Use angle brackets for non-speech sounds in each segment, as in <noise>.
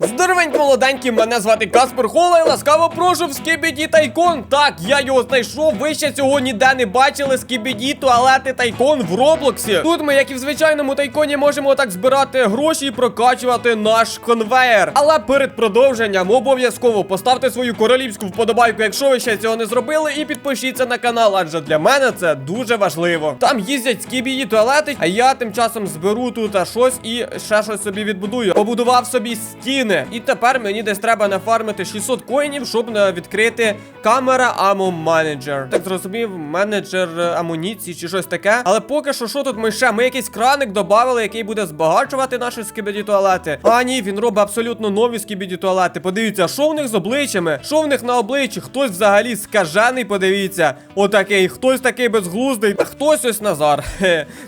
Здоровенькі молоденькі, мене звати Каспер Хола і ласкаво прошу в Скібіді Тайкон. Так, я його знайшов. Ви ще цього ніде не бачили. Скібіді туалети Тайкон в Роблоксі. Тут ми, як і в звичайному тайконі, можемо так збирати гроші і прокачувати наш конвейер. Але перед продовженням обов'язково поставте свою королівську вподобайку, якщо ви ще цього не зробили, і підпишіться на канал, адже для мене це дуже важливо. Там їздять скібіді туалети, а я тим часом зберу тут щось і ще щось собі відбудую. Побудував собі стіни. І тепер мені десь треба нафармити 600 коїнів, щоб відкрити камера Амо менеджер. Так зрозумів, менеджер е, амуніції чи щось таке. Але поки що, що тут ми ще? Ми якийсь краник додали, який буде збагачувати наші скібіді туалети. А ні, він робить абсолютно нові скібіді туалети. Подивіться, що в них з обличчями, що в них на обличчі. Хтось взагалі скажений, подивіться. Отакий, хтось такий безглуздий, а хтось ось Назар.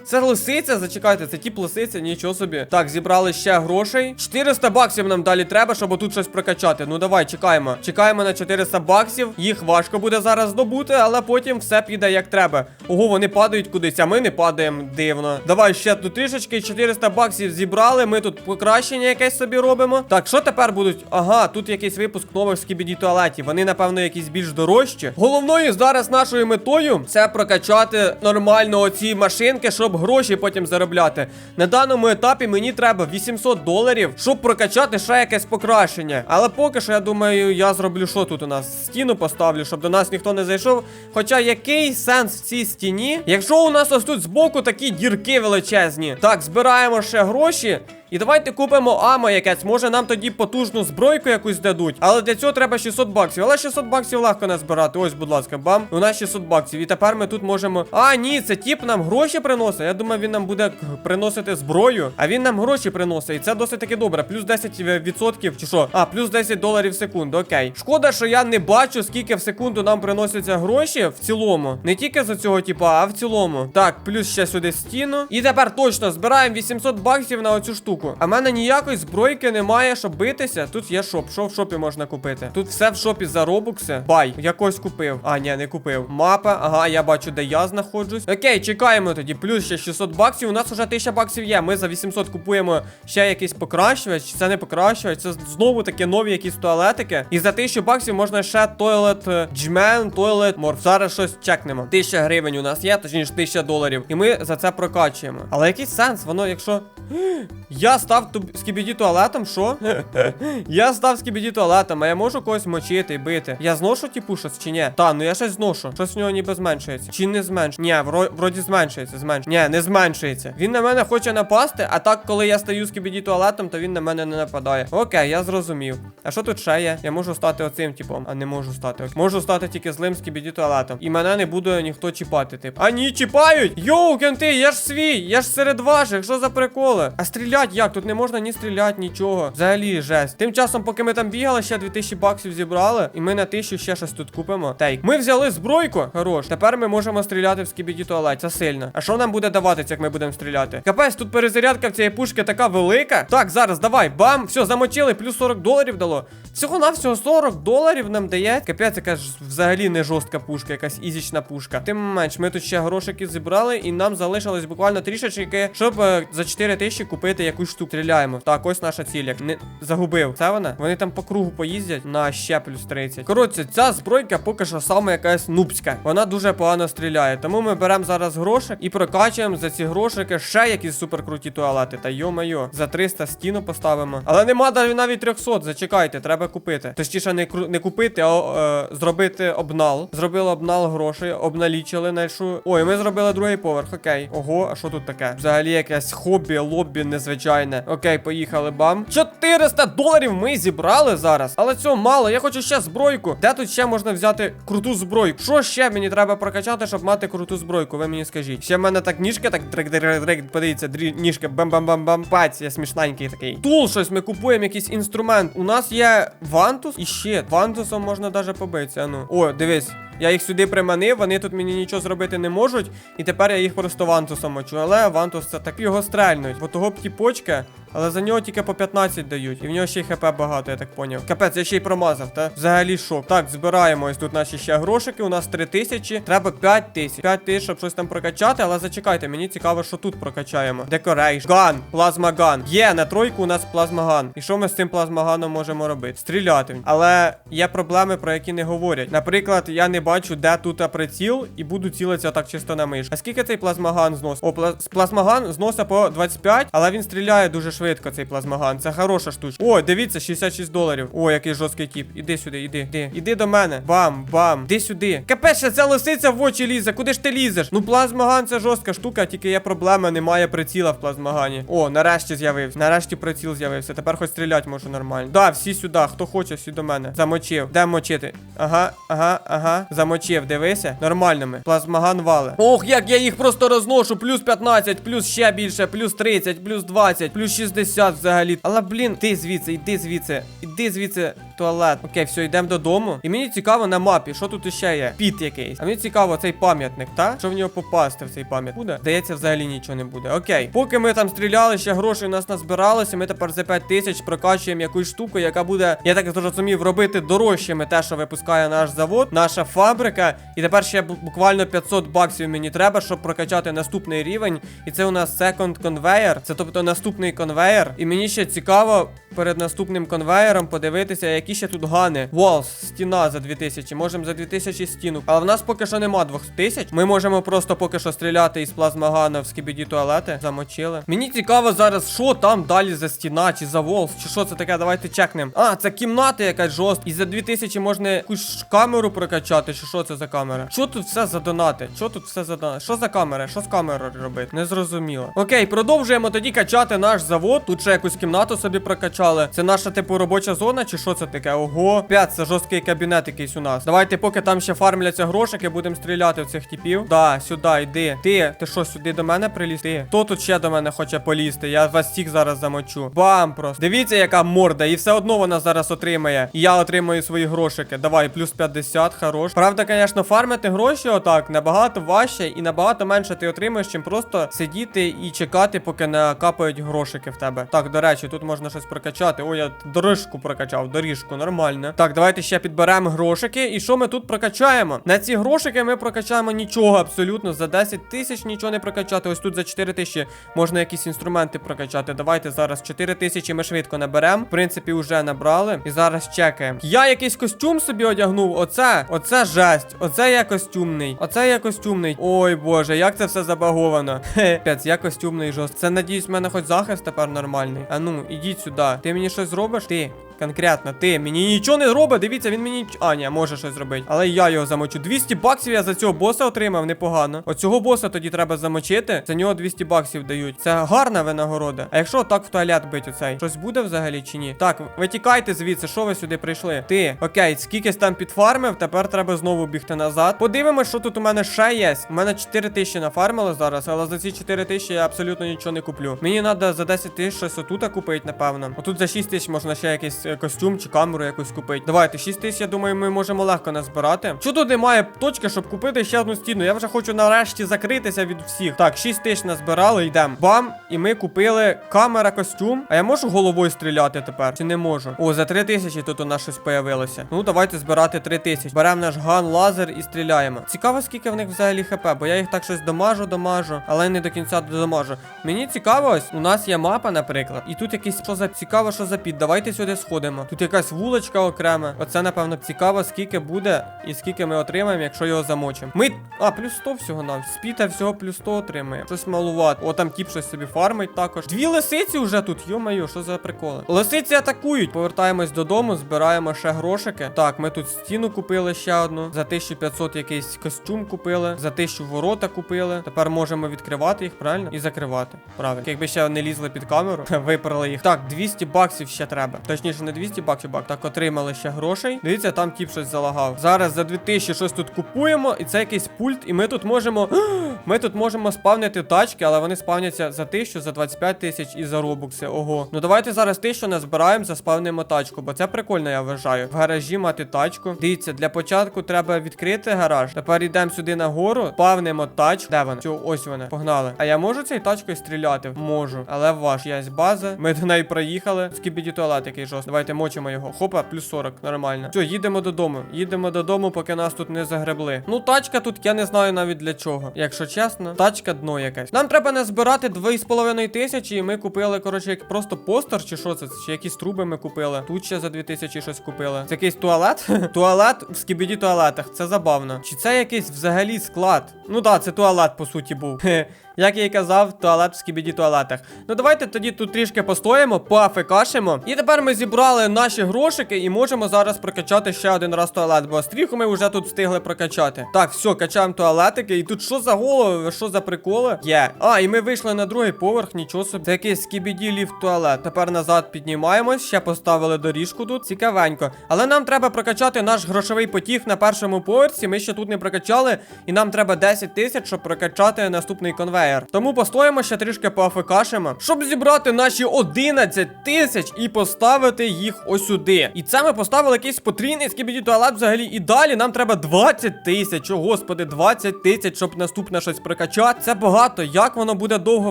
Це лисиця, зачекайте, це тіп лисиця, нічого собі. Так, зібрали ще грошей. 400 баксів нам далі треба, щоб тут щось прокачати. Ну давай, чекаємо. Чекаємо на 400 баксів. Їх важко буде зараз здобути, але потім все піде як треба. Ого, вони падають кудись, а ми не падаємо. Дивно. Давай ще тут трішечки 400 баксів зібрали. Ми тут покращення якесь собі робимо. Так, що тепер будуть? Ага, тут якийсь випуск нових скібіді туалетів. Вони, напевно, якісь більш дорожчі. Головною зараз нашою метою це прокачати нормально оці машинки, щоб гроші потім заробляти. На даному етапі мені треба 800 доларів, щоб прокачати ще якесь покращення. Але поки що, я думаю, я зроблю що тут у нас? Стіну поставлю, щоб до нас ніхто не зайшов. Хоча який сенс в цій стіні? Якщо у нас ось тут збоку такі дірки величезні. Так, збираємо ще гроші. І давайте купимо амо якесь, може нам тоді потужну збройку якусь дадуть. Але для цього треба 600 баксів. Але 600 баксів легко назбирати. Ось, будь ласка, бам. У нас 600 баксів. І тепер ми тут можемо. А, ні, це тіп нам гроші приносить. Я думаю, він нам буде приносити зброю. А він нам гроші приносить. І це досить таки добре. Плюс 10% чи що? А, плюс 10 доларів в секунду. Окей. Шкода, що я не бачу, скільки в секунду нам приносяться гроші в цілому. Не тільки за цього типа, а в цілому. Так, плюс ще сюди стіну. І тепер точно збираємо 800 баксів на оцю штуку. А в мене ніякої збройки немає, щоб битися. Тут є шоп. Що в шопі можна купити? Тут все в шопі за робукси. Бай, якось купив. А, ні, не купив. Мапа, ага, я бачу, де я знаходжусь. Окей, чекаємо тоді. Плюс ще 600 баксів. У нас вже 1000 баксів є. Ми за 800 купуємо ще якийсь покращувач. Це не покращувач, це знову таки нові якісь туалетики. І за 1000 баксів можна ще тойлет е, джмен, тойлет морф. Зараз щось чекнемо. 1000 гривень у нас є, точніше 1000 доларів. І ми за це прокачуємо. Але який сенс? Воно, якщо. <gasps> Я став туб... скібіді туалетом, що? <laughs> я став скібіді туалетом, а я можу когось мочити і бити. Я зношу типу щось чи ні? Та, ну я щось зношу. Щось в нього ніби зменшується. Чи не зменшується? Ні, вро... вроді зменшується, зменшується. Ні, не зменшується. Він на мене хоче напасти, а так, коли я стаю скібіді туалетом, то він на мене не нападає. Окей, я зрозумів. А що тут ще є? Я можу стати оцим типом, а не можу стати. Можу стати тільки злим скібіді туалетом. І мене не буде ніхто чіпати, тип. А ні, чіпають! Йоу, кенти, я ж свій, я ж серед ваших, що за приколи? А стрілять як? Тут не можна ні стріляти, нічого. Взагалі жесть. Тим часом, поки ми там бігали, ще 2000 баксів зібрали, і ми на 1000 ще щось тут купимо. Тейк. Ми взяли збройку. Хорош. Тепер ми можемо стріляти в скібіді туалет. Це сильно. А що нам буде даватися, як ми будемо стріляти? Капець, тут перезарядка в цієї пушки така велика. Так, зараз давай, бам, все, замочили, плюс 40 доларів дало. Всього навсього 40 доларів нам дає. Капець, яка ж взагалі не жорстка пушка, якась ізічна пушка. Тим менш, ми тут ще грошики зібрали, і нам залишилось буквально трішечки, щоб е, за 4 тисячі купити якусь штуку. Стріляємо. Так, ось наша ціль. Як не загубив. Це вона? Вони там по кругу поїздять на ще плюс 30. Коротше, ця збройка поки що саме якась нубська. Вона дуже погано стріляє. Тому ми беремо зараз грошик і прокачуємо за ці грошики ще якісь суперкруті туалети. Та йо-майо, за 300 стіну поставимо. Але нема навіть навіть 300. Зачекайте, треба купити. Точніше, не не купити, а е, зробити обнал. Зробили обнал грошей, обналічили найшу. Ой, ми зробили другий поверх. Окей. Ого, а що тут таке? Взагалі якесь хобі, лобі незвичайне. Окей, поїхали, бам. 400 доларів ми зібрали зараз. Але цього мало. Я хочу ще збройку. Де тут ще можна взяти круту збройку? Що ще мені треба прокачати, щоб мати круту збройку? Ви мені скажіть. Ще в мене так ніжки, так дрик дрик дрик подивіться, дрі ніжки, бам-бам-бам-бам. Паць, я смішненький такий. Тул щось, ми купуємо якийсь інструмент. У нас є вантус і ще. Вантусом можна даже побитися. Ну. О, дивись. Я їх сюди приманив, вони тут мені нічого зробити не можуть. І тепер я їх просто вантусом мочу. Але вантус це так його стрельнуть. Бо того птіпочка, але за нього тільки по 15 дають. І в нього ще й хп багато, я так поняв. Капець, я ще й промазав, та? Взагалі шок. Так, збираємо ось тут наші ще грошики. У нас 3 тисячі. Треба 5 тисяч. 5 тисяч, щоб щось там прокачати, але зачекайте, мені цікаво, що тут прокачаємо. Decoration. Ган, плазмаган. Є, на тройку у нас плазмаган. І що ми з цим плазмаганом можемо робити? Стріляти. Але є проблеми, про які не говорять. Наприклад, я не бачу, де тут приціл, і буду цілитися так чисто на миш. А скільки цей плазмаган зносить? О, пла- плазмаган зносить по 25, але він стріляє дуже швидко, цей плазмаган. Це хороша штучка. О, дивіться, 66 доларів. О, який жорсткий тіп. Іди сюди, іди, іди. Іди до мене. Бам, бам. Іди сюди. Капець, ще ця лисиця в очі лізе. Куди ж ти лізеш? Ну, плазмаган це жорстка штука, тільки є проблема, немає приціла в плазмагані. О, нарешті з'явився. Нарешті приціл з'явився. Тепер хоч стріляти можу нормально. Да, всі сюди. Хто хоче, всі до мене. Замочив. Де мочити? Ага, ага, ага. Замочив, дивися. Нормальними. Плазмаган вали. Ох, як я їх просто розношу. Плюс 15, плюс ще більше, плюс 30, плюс 20, плюс 60 взагалі. Але, блін, ти звідси, йди звідси. Іди звідси, туалет. Окей, все, йдемо додому. І мені цікаво на мапі, що тут іще є. Піт якийсь. А мені цікаво цей пам'ятник, так? Що в нього попасти в цей пам'ятник? Буде? Здається, взагалі нічого не буде. Окей. Поки ми там стріляли, ще грошей у нас назбиралося. Ми тепер за 5 тисяч прокачуємо якусь штуку, яка буде, я так зрозумів, робити дорожчими те, що випускає наш завод, наша фабрика. І тепер ще буквально 500 баксів мені треба, щоб прокачати наступний рівень. І це у нас second conveyor. Це тобто наступний конвейер. І мені ще цікаво перед наступним конвейером подивитися, які ще тут гани. Walls, стіна за 2000. Можемо за 2000 стіну. Але в нас поки що нема 2000. Ми можемо просто поки що стріляти із плазмагана в скібіді туалети. Замочили. Мені цікаво зараз, що там далі за стіна, чи за Walls, чи що це таке. Давайте чекнемо. А, це кімната якась жорстка. І за 2000 можна якусь камеру прокачати, чи що це за камера? Що тут все за донати? Що тут все за донати? Що за камера? Що з камерою робити? Не зрозуміло. Окей, продовжуємо тоді качати наш завод. Тут ще якусь кімнату собі прокачали. Це наша типу робоча зона, чи що це таке? Ого. П'ять, це жорсткий кабінет якийсь у нас. Давайте, поки там ще фармляться грошики, будемо стріляти в цих типів. Да, сюди, йди. Ти, ти що, сюди до мене приліз? Ти. Хто тут ще до мене хоче полізти? Я вас всіх зараз замочу. Бам! Просто. Дивіться, яка морда, і все одно вона зараз отримає. І я отримаю свої грошики. Давай, плюс 50, хорош. Правда, звісно, фармити гроші отак набагато важче і набагато менше ти отримаєш, чим просто сидіти і чекати, поки не капають грошики в тебе. Так, до речі, тут можна щось прокачати. Ой, я дорожку прокачав, доріжку, нормально. Так, давайте ще підберемо грошики. І що ми тут прокачаємо? На ці грошики ми прокачаємо нічого абсолютно. За 10 тисяч нічого не прокачати. Ось тут за 4 тисячі можна якісь інструменти прокачати. Давайте зараз 4 тисячі ми швидко наберемо. В принципі, вже набрали. І зараз чекаємо. Я якийсь костюм собі одягнув. Оце, оце жесть. Оце я костюмний. Оце я костюмний. Ой боже, як це все забаговано. <laughs> Хе, Пець, я костюмний жорст. Це надіюсь, в мене хоч захист тепер нормальний. А ну, ідіть сюди. Ти мені щось зробиш? Ти. Конкретно, ти мені нічого не робить. Дивіться, він мені. А, ні, може щось зробити. Але я його замочу. 200 баксів я за цього боса отримав, непогано. Оцього боса тоді треба замочити. За нього 200 баксів дають. Це гарна винагорода. А якщо так в туалет бить оцей, щось буде взагалі чи ні? Так, ви тікайте звідси, що ви сюди прийшли? Ти, окей, скількись там підфармив, тепер треба знову бігти назад. Подивимось, що тут у мене ще є. У мене 4 тисячі нафармили зараз, але за ці 4 тисячі я абсолютно нічого не куплю. Мені треба за 10 тисяч щось отут купити, напевно. Отут за 6 тисяч можна ще якийсь костюм чи камеру якусь купити. Давайте, 6 тисяч, я думаю, ми можемо легко назбирати. Що тут немає точки, щоб купити ще одну стіну? Я вже хочу нарешті закритися від всіх. Так, 6 тисяч назбирали, йдемо. Бам! І ми купили камера, костюм. А я можу головою стріляти тепер? Чи не можу? О, за 3 тисячі тут у нас щось появилося. Ну, давайте збирати 3 тисячі. Беремо наш ган, лазер і стріляємо. Цікаво, скільки в них взагалі хп, бо я їх так щось домажу, домажу, але не до кінця домажу. Мені цікаво, ось у нас є мапа, наприклад, і тут якийсь що за цікаво, що за під. Давайте сюди сходимо. Тут якась вуличка окрема. Оце, напевно, цікаво, скільки буде і скільки ми отримаємо, якщо його замочимо. Ми. А, плюс 100 всього нам. Спіта всього плюс 100 отримаємо. Щось малувати. О, там тіп щось собі фармить також. Дві лисиці вже тут. Йо-моє, що за приколи? Лисиці атакують. Повертаємось додому, збираємо ще грошики. Так, ми тут стіну купили ще одну. За 1500 якийсь костюм купили. За 1000 ворота купили. Тепер можемо відкривати їх, правильно? І закривати. Правильно. Якби ще не лізли під камеру, <laughs> виперли їх. Так, 200 баксів ще треба. Точніше, ж не 200 баксів бак. Так, отримали ще грошей. Дивіться, там тіп щось залагав. Зараз за 2000 щось тут купуємо, і це якийсь пульт, і ми тут можемо. <gasps> Ми тут можемо спавнити тачки, але вони спавняться за 1000, за 25 тисяч і за робукси. Ого. Ну давайте зараз 1000 назбираємо, заспавнимо тачку, бо це прикольно, я вважаю. В гаражі мати тачку. Дивіться, для початку треба відкрити гараж. Тепер йдемо сюди нагору, спавнимо тачку. Де вона? Все, ось вона. Погнали. А я можу цією тачкою стріляти? Можу. Але ваш є база. Ми до неї проїхали. Скібіді туалет який жорст. Давайте мочимо його. Хопа, плюс 40. Нормально. Все, їдемо додому. Їдемо додому, поки нас тут не загребли. Ну, тачка тут, я не знаю навіть для чого. Якщо чесно, тачка дно якась. Нам треба назбирати 2,5 тисячі, і ми купили, коротше, як просто постер, чи що це? Чи якісь труби ми купили. Тут ще за 2000 щось купили. Це якийсь туалет? <laughs> туалет в скібіді туалетах. Це забавно. Чи це якийсь взагалі склад? Ну так, це туалет, по суті, був. <laughs> Як я і казав, туалет в скібіді туалетах. Ну давайте тоді тут трішки постоїмо, поафекашимо. І тепер ми зібрали наші грошики і можемо зараз прокачати ще один раз туалет, бо стріху ми вже тут встигли прокачати. Так, все, качаємо туалетики. І тут що за голови, що за приколи? Є. А, і ми вийшли на другий поверх, нічого собі. Це якийсь скібіді ліфт туалет. Тепер назад піднімаємось, ще поставили доріжку тут. Цікавенько. Але нам треба прокачати наш грошовий потік на першому поверсі. Ми ще тут не прокачали, і нам треба 10 тисяч, щоб прокачати наступний конвейер. Тому постоїмо ще трішки поафекашимо, щоб зібрати наші 11 тисяч і поставити їх ось сюди. І це ми поставили якийсь потрійний скібіді туалет взагалі. І далі нам треба 20 тисяч. О, господи, 20 тисяч, щоб наступне щось прокачати. Це багато. Як воно буде довго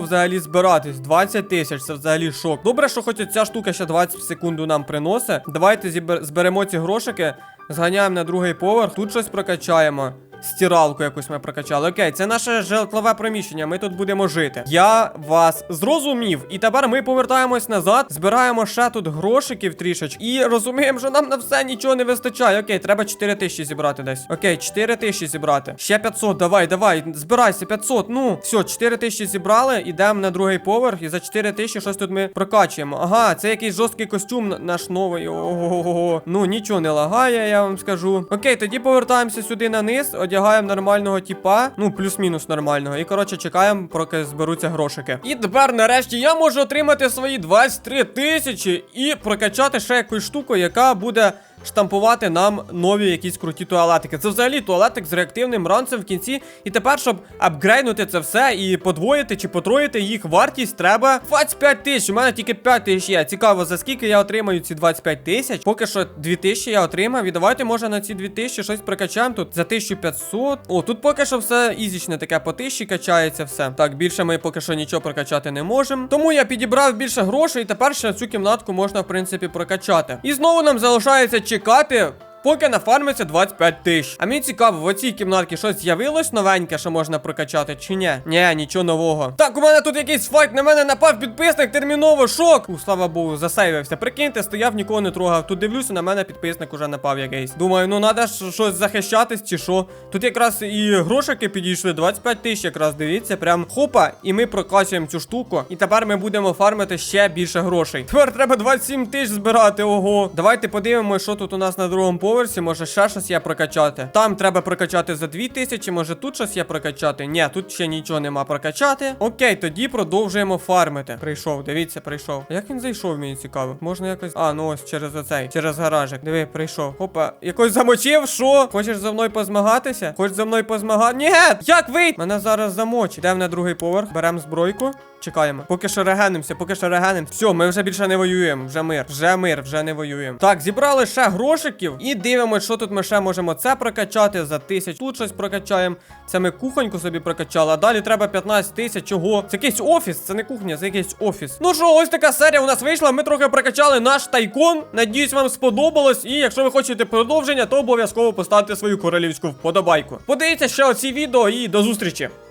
взагалі збиратись? 20 тисяч, це взагалі шок. Добре, що хоч ця штука ще 20 секунд нам приносить. Давайте зберемо ці грошики, зганяємо на другий поверх, тут щось прокачаємо. Стиралку якусь ми прокачали. Окей, це наше житлове приміщення. Ми тут будемо жити. Я вас зрозумів. І тепер ми повертаємось назад, збираємо ще тут грошиків трішечки. І розуміємо, що нам на все нічого не вистачає. Окей, треба 4 тисячі зібрати десь. Окей, 4 тисячі зібрати. Ще 500, давай, давай. Збирайся, 500. Ну, все, 4 тисячі зібрали. Ідемо на другий поверх. І за 4 тисячі щось тут ми прокачуємо. Ага, це якийсь жорсткий костюм наш новий. Ого. Ну, нічого не лагає, я вам скажу. Окей, тоді повертаємося сюди на низ, одягаємо нормального тіпа. Ну, плюс-мінус нормального. І коротше, чекаємо, поки зберуться грошики. І тепер, нарешті, я можу отримати свої 23 тисячі і прокачати ще якусь штуку, яка буде. Штампувати нам нові якісь круті туалетики. Це взагалі туалетик з реактивним ранцем в кінці. І тепер, щоб апгрейднути це все і подвоїти чи потроїти їх вартість, треба 25 тисяч. У мене тільки 5 тисяч є. Цікаво, за скільки я отримаю ці 25 тисяч. Поки що 2 тисячі я отримав. І давайте, може, на ці 2 тисячі щось прокачаємо. Тут за 1500. О, тут поки що все ізічне таке по тисячі качається все. Так, більше ми поки що нічого прокачати не можемо. Тому я підібрав більше грошей, і тепер ще цю кімнатку можна, в принципі, прокачати. І знову нам залишається чекати. Поки нафармиться 25 тисяч. А мені цікаво, в оцій кімнатці щось з'явилось новеньке, що можна прокачати, чи ні? Ні, нічого нового. Так, у мене тут якийсь файт, на мене напав підписник, терміново шок. У, слава Богу, засейвився. Прикиньте, стояв, нікого не трогав. Тут дивлюся, на мене підписник уже напав якийсь. Думаю, ну треба щось захищатись чи що. Тут якраз і грошики підійшли, 25 тисяч якраз, дивіться, прям хопа, і ми прокачуємо цю штуку. І тепер ми будемо фармити ще більше грошей. Тепер треба 27 тисяч збирати, ого. Давайте подивимося, що тут у нас на другому поверсі. Може ще щось є прокачати. Там треба прокачати за 2 тисячі, може тут щось є прокачати. Ні, тут ще нічого нема прокачати. Окей, тоді продовжуємо фармити. Прийшов, дивіться, прийшов. Як він зайшов, мені цікаво. Можна якось. А, ну ось через оцей, через гаражик. Диви, прийшов. Опа, якось замочив, що? Хочеш за мною позмагатися? Хочеш за мною позмагати? Ні! Як вийти? Мене зараз замочить. Йдемо на другий поверх, беремо збройку. Чекаємо. Поки що регенимося, поки що регенимося. Все, ми вже більше не воюємо. Вже мир. Вже мир, вже не воюємо. Так, зібрали ще грошиків і дивимося, що тут ми ще можемо це прокачати за тисяч. Тут щось прокачаємо. Це ми кухоньку собі прокачали. А далі треба 15 тисяч. Чого? Це якийсь офіс, це не кухня, це якийсь офіс. Ну що, ось така серія у нас вийшла. Ми трохи прокачали наш тайкон. Надіюсь, вам сподобалось. І якщо ви хочете продовження, то обов'язково поставте свою королівську вподобайку. Подивіться ще оці відео і до зустрічі.